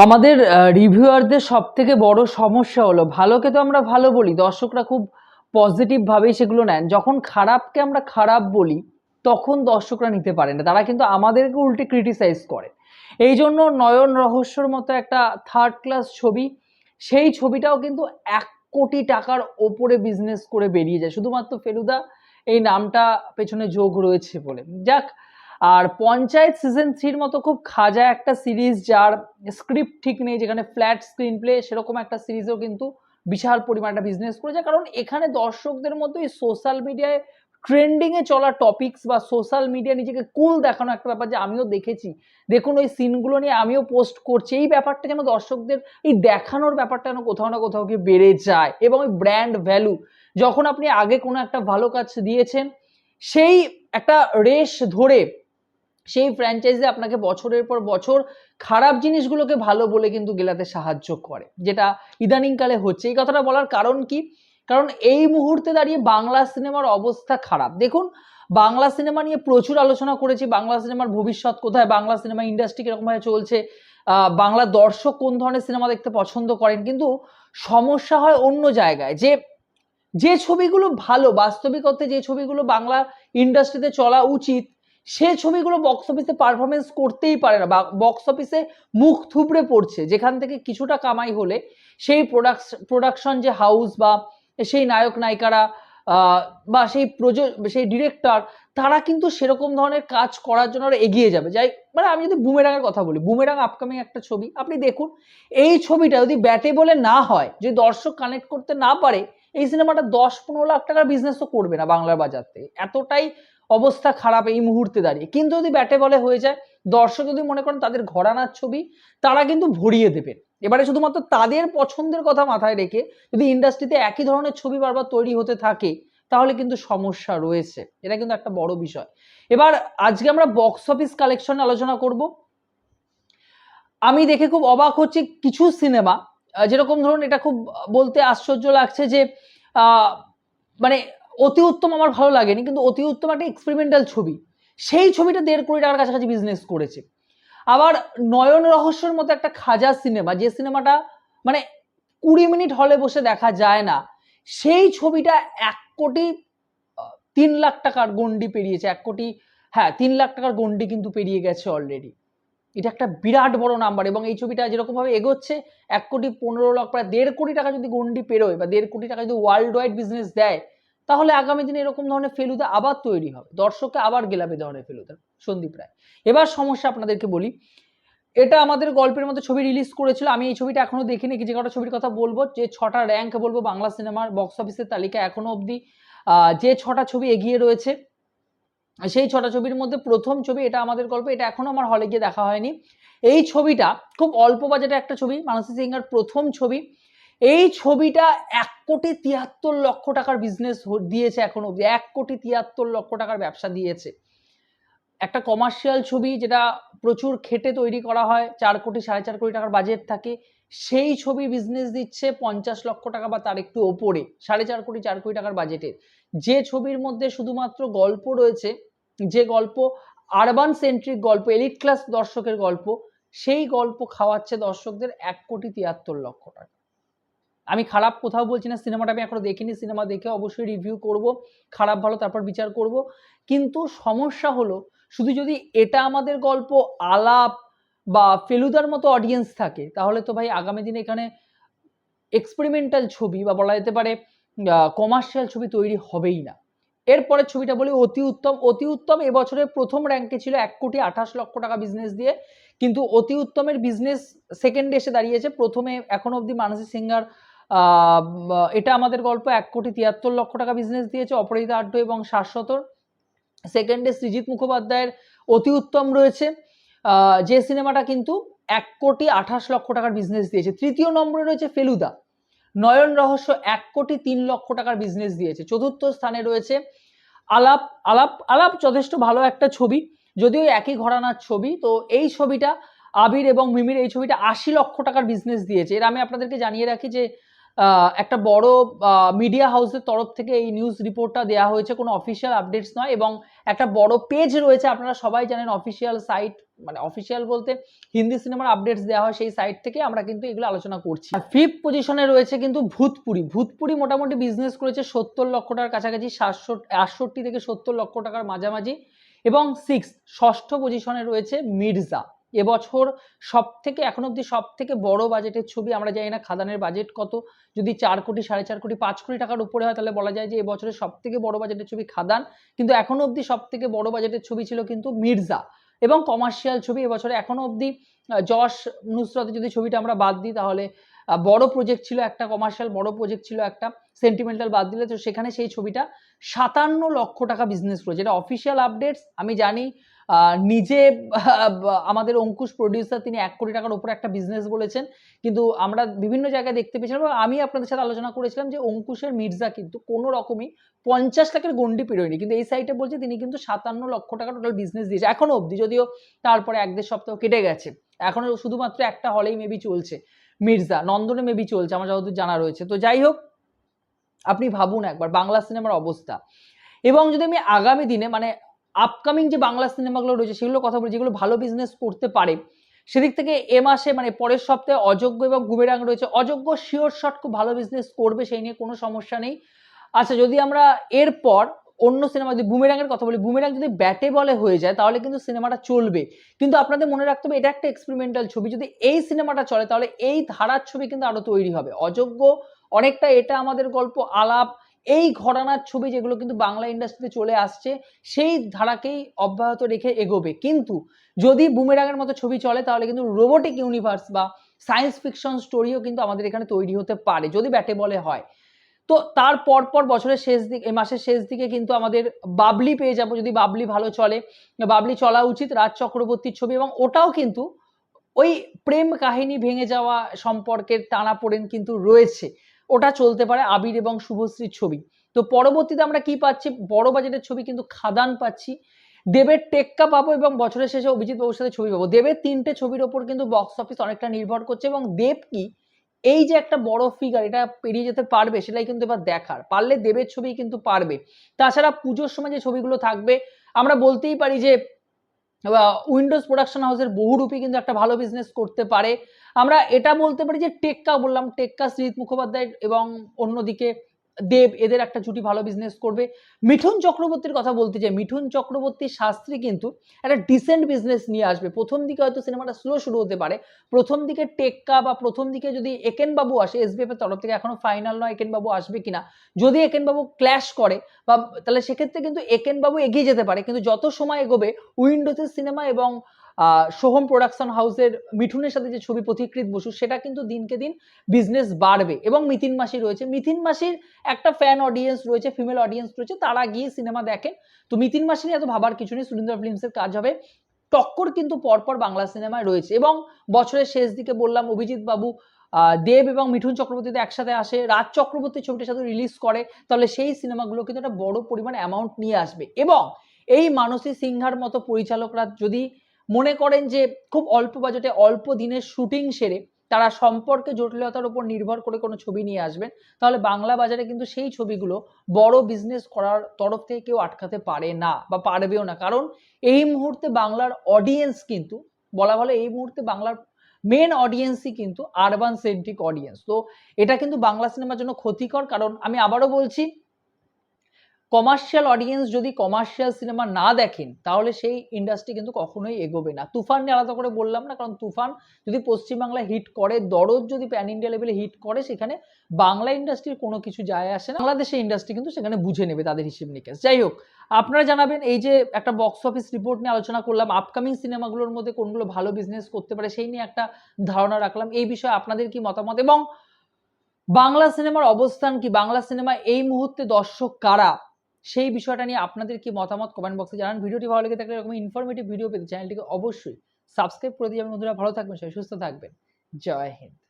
আমাদের রিভিউয়ারদের সব থেকে বড় সমস্যা হলো, ভালোকে তো আমরা ভালো বলি, দর্শকরা খুব পজিটিভভাবেই সেগুলো নেন। যখন খারাপকে আমরা খারাপ বলি, তখন দর্শকরা নিতে পারে না, তারা কিন্তু আমাদেরকে উল্টে ক্রিটিসাইজ করে। এই জন্য নয়ন রহস্যর মতো একটা থার্ড ক্লাস ছবি, সেই ছবিটাও কিন্তু এক কোটি টাকার ওপরে বিজনেস করে বেরিয়ে যায়। শুধুমাত্র ফেলুদা এই নামটা পেছনে যোগ রয়েছে বলে। যাক আর পঞ্চায়েত সিজন থ্রির মতো খুব খাজা একটা সিরিজ যার স্ক্রিপ্ট ঠিক নেই, যেখানে ফ্ল্যাট স্ক্রিন প্লে সেরকম একটা সিরিজও কিন্তু বিশাল পরিমাণ একটা বিজনেস করেছে। কারণ এখানে দর্শকদের মধ্যে এই সোশ্যাল মিডিয়ায় ট্রেন্ডিংয়ে চলা টপিকস বা সোশ্যাল মিডিয়া নিজেকে কুল দেখানো একটা ব্যাপার যে আমিও দেখেছি। দেখুন ওই সিনগুলো নিয়ে আমিও পোস্ট করছি। এই ব্যাপারটা যেন দর্শকদের এই দেখানোর ব্যাপারটা যেন কোথাও না কোথাও গিয়ে বেড়ে যায় এবং ওই ব্র্যান্ড ভ্যালু যখন আপনি আগে কোনো একটা ভালো কাজ দিয়েছেন, সেই একটা রেশ ধরে সেই ফ্র্যাঞ্চাইজি আপনাকে বছরের পর বছর খারাপ জিনিসগুলোকে ভালো বলে কিন্তু গেলাতে সাহায্য করে, যেটা ইদানিংকালে হচ্ছে। এই কথাটা বলার কারণ কি? কারণ এই মুহূর্তে দাঁড়িয়ে বাংলা সিনেমার অবস্থা খারাপ। দেখুন, বাংলা সিনেমা নিয়ে প্রচুর আলোচনা করেছি, বাংলা সিনেমার ভবিষ্যৎ কোথায়, বাংলা সিনেমা ইন্ডাস্ট্রি কিরকমভাবে চলছে বাংলা দর্শক কোন ধরনের সিনেমা দেখতে পছন্দ করেন, কিন্তু সমস্যা হয় অন্য জায়গায়। যে যে ছবিগুলো ভালো, বাস্তবিক অর্থে যে ছবিগুলো বাংলা ইন্ডাস্ট্রিতে চলা উচিত সে ছবিগুলো বক্স অফিসে পারফরমেন্স করতেই পারে না বা বক্স অফিসে মুখ থুবড়ে পড়ছে। যেখান থেকে কিছুটা কামাই হলে সেই প্রোডাক্ট প্রোডাকশন যে হাউস বা সেই নায়ক নায়িকারা বা সেই প্রযোজ সেই ডিরেক্টর তারা কিন্তু সেরকম ধরনের কাজ করার জন্য এগিয়ে যাবে। যাই মানে আমি যদি বুমেরাঙের কথা বলি বুমেরাং আপকামিং একটা ছবি, আপনি দেখুন, এই ছবিটা যদি ব্যাটে বলে না হয়, যদি দর্শক কানেক্ট করতে না পারে, এই সিনেমাটা দশ পনেরো লাখ টাকার বিজনেসও করবে না বাংলার বাজার থেকে এতটাই অবস্থা খারাপ এই মুহূর্তে দাঁড়িয়ে। কিন্তু যদি ব্যাটে বলে হয়ে যায়, দর্শক যদি মনে করেন তাদের ঘরানার ছবি, তারা কিন্তু ভরিয়ে দেবেন এবারে শুধুমাত্র তাদের পছন্দের কথা মাথায় রেখে যদি ইন্ডাস্ট্রিতে একই ধরনের ছবি বারবার তৈরি হতে থাকে, তাহলে কিন্তু সমস্যা রয়েছে। এটা কিন্তু একটা বড় বিষয়। এবার আজকে আমরা বক্স অফিস কালেকশন আলোচনা করব। আমি দেখে খুব অবাক হচ্ছি কিছু সিনেমা যেরকম ধরুন এটা খুব বলতে আশ্চর্য লাগছে যে মানে অতি উত্তম আমার ভালো লাগেনি, কিন্তু অতি উত্তম একটা এক্সপেরিমেন্টাল ছবি। সেই ছবিটা দেড় কোটি টাকার কাছাকাছি বিজনেস করেছে। আবার নয়ন রহস্যর মতো একটা খাজা সিনেমা যে সিনেমাটা মানে কুড়ি মিনিট হলে বসে দেখা যায় না, সেই ছবিটা এক কোটি তিন লাখ টাকার গন্ডি পেরিয়েছে, এক কোটি হ্যাঁ তিন লাখ টাকার গন্ডি কিন্তু পেরিয়ে গেছে অলরেডি এটা একটা বিরাট বড় নাম্বার এবং এই ছবিটা যেরকম ভাবে এগোচ্ছে, এক কোটি পনেরো লাখ, প্রায় দেড় কোটি টাকা যদি গন্ডি পেরোয় বা দেড় কোটি টাকা যদি ওয়ার্ল্ড ওয়াইড বিজনেস দেয় তাহলে আগামী দিনে এরকম ধরনের ফেলুদা আবার তৈরি হবে। দর্শককে আবার গেলাবে ধরনের ফেলুদা, সন্দীপ রায়। এবার সমস্যা আপনাদেরকে বলি, এটা আমাদের গল্পের মধ্যে ছবি রিলিজ করেছিল, আমি এই ছবিটা এখনও দেখিনি, কিছু কটা ছবির কথা বলব, যে ছটা র্যাঙ্ক বলব বাংলা সিনেমার বক্স অফিসের তালিকা এখনও অবধি যে ছটা ছবি এগিয়ে রয়েছে, সেই ছটা ছবির মধ্যে প্রথম ছবি এটা আমাদের গল্প, এটা এখনও আমার হলে গিয়ে দেখা হয়নি। এই ছবিটা খুব অল্প বাজেটে একটা ছবি, মানসী সিংহার প্রথম ছবি এই ছবিটা এক কোটি তিয়াত্তর লক্ষ টাকার বিজনেস দিয়েছে এখনও অবধি। এক কোটি তিয়াত্তর লক্ষ টাকার ব্যবসা দিয়েছে। একটা কমার্শিয়াল ছবি যেটা প্রচুর খেটে তৈরি করা হয়, চার কোটি, সাড়ে চার কোটি টাকার বাজেট থাকে, সেই ছবি বিজনেস দিচ্ছে পঞ্চাশ লক্ষ টাকা বা তার একটু ওপরে, সাড়ে চার কোটি চার কোটি টাকার বাজেটে যে ছবির মধ্যে শুধুমাত্র গল্প রয়েছে, যে গল্প আরবান সেন্ট্রিক গল্প এলিট ক্লাস দর্শকের গল্প, সেই গল্প খাওয়াচ্ছে দর্শকদের এক কোটি তিয়াত্তর লক্ষ টাকা। আমি খারাপ কোথাও বলছি না, সিনেমাটা আমি এখনও দেখিনি, সিনেমা দেখে অবশ্যই রিভিউ করব, খারাপ ভালো তারপর বিচার করব। কিন্তু সমস্যা হলো, শুধু যদি এটা আমাদের গল্প আলাপ বা ফেলুদার মতো অডিয়েন্স থাকে, তাহলে তো ভাই আগামী দিনে এখানে এক্সপেরিমেন্টাল ছবি বা বলা যেতে পারে কমার্শিয়াল ছবি তৈরি হবেই না। এরপরের ছবিটা বলি অতি উত্তম অতি উত্তম এবছরের প্রথম র্যাঙ্কে ছিল এক কোটি আঠাশ লক্ষ টাকা বিজনেস দিয়ে, কিন্তু অতি উত্তমের বিজনেস সেকেন্ডে এসে দাঁড়িয়েছে, প্রথমে এখন অবধি মানসী সিংহার এটা আমাদের গল্প এক কোটি তিয়াত্তর লক্ষ টাকা বিজনেস দিয়েছে অপরাজিতা আড্ড এবং শাশ্বতর সেকেন্ডে সৃজিত মুখোপাধ্যায়ের অতি উত্তম রয়েছে। যে সিনেমাটা কিন্তু এক কোটি আঠাশ লক্ষ টাকার বিজনেস দিয়েছে। তৃতীয় নম্বরে রয়েছে ফেলুদা। নয়ন রহস্য এক কোটি তিন লক্ষ টাকার বিজনেস দিয়েছে। চতুর্থ স্থানে রয়েছে আলাপ আলাপ আলাপ যথেষ্ট ভালো একটা ছবি। যদিও একই ঘরানার ছবি, তো এই ছবিটা আবির এবং মিমির, এই ছবিটা আশি লক্ষ টাকার বিজনেস দিয়েছে। এর আমি আপনাদেরকে জানিয়ে রাখি যে একটা বড় মিডিয়া হাউসের তরফ থেকে এই নিউজ রিপোর্টটা দেওয়া হয়েছে। কোনো অফিসিয়াল আপডেটস নয় এবং একটা বড় পেজ রয়েছে। আপনারা সবাই জানেন অফিসিয়াল সাইট মানে অফিসিয়াল বলতে হিন্দি সিনেমার আপডেটস দেওয়া হয় সেই সাইট থেকে। আমরা কিন্তু এগুলো আলোচনা করছি। ফিফথ পজিশনে রয়েছে কিন্তু ভূতপুরি। ভূতপুরি মোটামুটি বিজনেস করেছে সত্তর লক্ষ টাকার কাছাকাছি, সাতশো, আটষট্টি থেকে সত্তর লক্ষ টাকার মাঝামাঝি। এবং সিক্স ষষ্ঠ পজিশনে রয়েছে মির্জা। এবছর সব থেকে এখন অবধি সব থেকে বড় বাজেটের ছবি আমরা জানি না, খাদানের বাজেট কত? যদি চার কোটি, সাড়ে চার কোটি, পাঁচ কোটি টাকার উপরে হয়, তাহলে বলা যায় যে এবছরের সব থেকে বড় বাজেটের ছবি খাদান। কিন্তু এখনও অবধি সব থেকে বড় বাজেটের ছবি ছিল কিন্তু মির্জা এবং কমার্শিয়াল ছবি। এবছরে এখনও অবধি যশ নুসরতে যদি ছবিটা আমরা বাদ দিই, তাহলে বড় প্রজেক্ট ছিল একটা কমার্শিয়াল বড় প্রজেক্ট ছিল একটা সেন্টিমেন্টাল বাদ দিলে, তো সেখানে সেই ছবিটা সাতান্ন লক্ষ টাকা বিজনেস করেছে। এটা অফিসিয়াল আপডেটস আমি জানি নিজে আমাদের অঙ্কুশ প্রডিউসার তিনি এক কোটি টাকার উপরে একটা বিজনেস বলেছেন। কিন্তু আমরা বিভিন্ন জায়গায় দেখতে পেয়েছিলাম এবং আমি আপনাদের সাথে আলোচনা করেছিলাম যে অঙ্কুশের মির্জা কিন্তু কোনো রকমই পঞ্চাশ লাখের গন্ডি পেরোয়নি। কিন্তু এই সাইটে বলছে তিনি কিন্তু সাতান্ন লক্ষ টাকা টোটাল বিজনেস দিয়েছে। এখনও অবধি, যদিও তারপরে এক দেড় সপ্তাহ কেটে গেছে। এখনও শুধুমাত্র একটা হলেই মেবি চলছে। মির্জা, নন্দনে মেবি চলছে, আমার যতদূর জানা রয়েছে। তো যাই হোক, আপনি ভাবুন একবার, বাংলা সিনেমার অবস্থা। এবং যদি আমি আগামী দিনে মানে আপকামিং যে বাংলা সিনেমাগুলো রয়েছে সেগুলো কথা বলি, যেগুলো ভালো বিজনেস করতে পারে, সেদিক থেকে এ মাসে মানে পরের সপ্তাহে অযোগ্য এবং গুবেরাং রয়েছে। অযোগ্য শিওর শট খুব ভালো বিজনেস করবে, সেই নিয়ে কোনো সমস্যা নেই। আচ্ছা যদি আমরা এরপর অন্য সিনেমা যদি বুমেরাঙের কথা বলি বুমেরাং যদি ব্যাটে বলে হয়ে যায়, তাহলে কিন্তু সিনেমাটা চলবে। কিন্তু আপনাদের মনে রাখতে হবে, এটা একটা এক্সপেরিমেন্টাল ছবি। যদি এই সিনেমাটা চলে, তাহলে এই ধারার ছবি কিন্তু আরও তৈরি হবে। অযোগ্য অনেকটা এটা আমাদের গল্প, আলাপ এই ঘরানার ছবি যেগুলো কিন্তু বাংলা ইন্ডাস্ট্রিতে চলে আসছে, সেই ধারাকেই অব্যাহত রেখে এগোবে। কিন্তু যদি বুমেরাগের মতো ছবি চলে, তাহলে কিন্তু রোবোটিক ইউনিভার্স বা সায়েন্স ফিকশন স্টোরিও কিন্তু আমাদের এখানে তৈরি হতে পারে, যদি ব্যাটে বলে হয়। তো তার পর বছরের শেষ দিক এই মাসের শেষ দিকে কিন্তু আমাদের বাবলি পেয়ে যাব, যদি বাবলি ভালো চলে। বাবলি চলা উচিত রাজ চক্রবর্তীর ছবি এবং ওটাও কিন্তু ওই প্রেম কাহিনী ভেঙে যাওয়া সম্পর্কের টানাপোড়েন কিন্তু রয়েছে। ওটা চলতে পারে আবির এবং শুভশ্রীর ছবি। তো পরবর্তীতে আমরা কি পাচ্ছি? বড় বাজেটের ছবি কিন্তু খাদান পাচ্ছি। দেবের টেক্কা পাবো এবং বছরের শেষে অভিজিৎ বাবুর সাথে ছবি পাবো। দেবের তিনটে ছবির ওপর কিন্তু বক্স অফিস অনেকটা নির্ভর করছে এবং দেব কি? এই যে একটা বড় ফিগার এটা পেরিয়ে যেতে পারবে সেটাই কিন্তু এবার দেখার। পারলে দেবের ছবি কিন্তু পারবে। তাছাড়া পুজোর সময় যে ছবিগুলো থাকবে, আমরা বলতেই পারি যে উইন্ডোজ প্রোডাকশন হাউসের বহুরূপী কিন্তু একটা ভালো বিজনেস করতে পারে। আমরা এটা বলতে পারি যে টেক্কা বললাম, টেক্কা শ্রীত মুখোপাধ্যায় এবং অন্যদিকে দেব, এদের একটা জুটি ভালো বিজনেস করবে। মিঠুন চক্রবর্তীর কথা বলতে চাই। মিঠুন চক্রবর্তী শাস্ত্রী কিন্তু একটা ডিসেন্ট বিজনেস নিয়ে আসবে। প্রথম দিকে হয়তো সিনেমাটা স্লো শুরু হতে পারে। প্রথম দিকে টেক্কা বা প্রথম দিকে যদি একেন বাবু আসে এসবিএফ এর তরফ থেকে এখনও ফাইনাল নয় একেনবাবু আসবে কিনা। যদি একেনবাবু ক্ল্যাশ করে, বা তাহলে সেক্ষেত্রে কিন্তু একেনবাবু এগিয়ে যেতে পারে। কিন্তু যত সময় এগোবে, উইন্ডোজের সিনেমা এবং সোহম প্রোডাকশন হাউসের মিঠুনের সাথে যে ছবি পথিকৃত বসু, সেটা কিন্তু দিনকে দিন বিজনেস বাড়বে এবং মিথিন মাসি রয়েছে। মিথিন মাসির একটা ফ্যান অডিয়েন্স রয়েছে ফিমেল অডিয়েন্স রয়েছে, তারা গিয়ে সিনেমা দেখেন। তো মিথিন মাসি নিয়ে এত ভাবার কিছু নেই, সুরিন্দর ফিল্মসের কাজ হবে। টক্কর কিন্তু পরপর বাংলা সিনেমায় রয়েছে এবং বছরের শেষ দিকে বললাম, অভিজিৎ বাবু দেব এবং মিঠুন চক্রবর্তীতে একসাথে আসে, রাজ চক্রবর্তী ছবিটার সাথে রিলিজ করে, তাহলে সেই সিনেমাগুলো কিন্তু একটা বড় পরিমাণ অ্যামাউন্ট নিয়ে আসবে। এবং এই মানসী সিংহার মতো পরিচালকরা যদি মনে করেন যে খুব অল্প বাজেটে অল্প দিনের শুটিং সেরে তারা সম্পর্কে জটিলতার উপর নির্ভর করে কোনো ছবি নিয়ে আসবেন, তাহলে বাংলা বাজারে কিন্তু সেই ছবিগুলো বড় বিজনেস করার তরফ থেকে কেউ আটকাতে পারে না বা পারবেও না। কারণ এই মুহূর্তে বাংলার অডিয়েন্স কিন্তু, বলা ভালো এই মুহূর্তে বাংলার মেন অডিয়েন্সই কিন্তু আরবান সেন্ট্রিক অডিয়েন্স তো এটা কিন্তু বাংলা সিনেমার জন্য ক্ষতিকর। কারণ আমি আবারও বলছি কমার্শিয়াল অডিয়েন্স যদি কমার্শিয়াল সিনেমা না দেখেন, তাহলে সেই ইন্ডাস্ট্রি কিন্তু কখনোই এগোবে না। তুফান নিয়ে আলাদা করে বললাম না, কারণ তুফান যদি পশ্চিমবাংলায় হিট করে, দরদ যদি প্যান ইন্ডিয়া লেভেলে হিট করে, সেখানে বাংলা ইন্ডাস্ট্রির কোনো কিছু যায় আসে না। বাংলাদেশের ইন্ডাস্ট্রি কিন্তু সেখানে বুঝে নেবে তাদের হিসেব নিকেশ। যাই হোক, আপনারা জানাবেন, এই যে একটা বক্স অফিস রিপোর্ট নিয়ে আলোচনা করলাম আপকামিং সিনেমাগুলোর মধ্যে কোনগুলো ভালো বিজনেস করতে পারে, সেই নিয়ে একটা ধারণা রাখলাম। এই বিষয়ে আপনাদের কি মতামত? এবং বাংলা সিনেমার অবস্থান কি? বাংলা সিনেমা এই মুহূর্তে দর্শক কারা? সেই বিষয়টা নিয়ে আপনাদের কি মতামত কমেন্ট বক্সে জানান। ভিডিওটি ভালো লেগে থাকলে এরকম ইনফরমেটিভ ভিডিও পেতে চ্যানেলটিকে অবশ্যই সাবস্ক্রাইব করে দিয়ে বন্ধুরা ভালো থাকবেন সুস্থ থাকবেন। জয় হিন্দ।